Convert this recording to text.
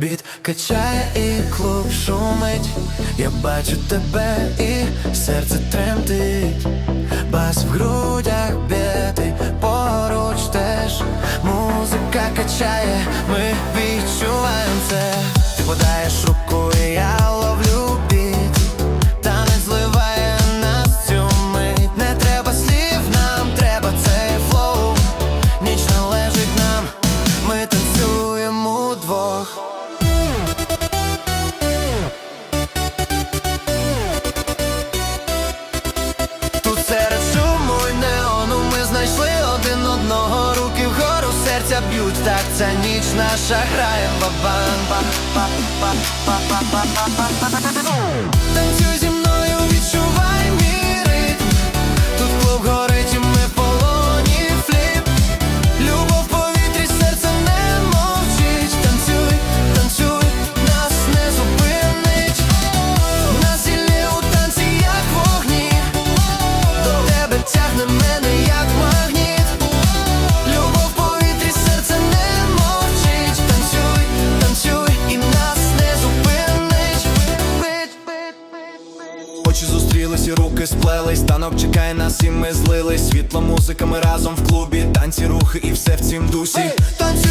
Біт качає і клуб шумить. Я бачу тебе і серце тремтить. Бас в грудях битий, поруч теж музика качає, ми відчуваємо це. Ти подаєш руку, б'ють, так ця ніч наша грає. Бабан Танцюй зі мною, відчувай мій ритм. Тут клуб горить, ми полоні фліп. Любов в повітрі, серце не мовчить. Танцюй, танцюй, нас не зупинить. На зілі у танці, як вогні. До тебе тягне мене. Очі зустрілись і руки сплелись, танок чекає нас, і ми злились. Світло, музика, ми разом в клубі, танці, рухи і все в цім дусі. Танцюй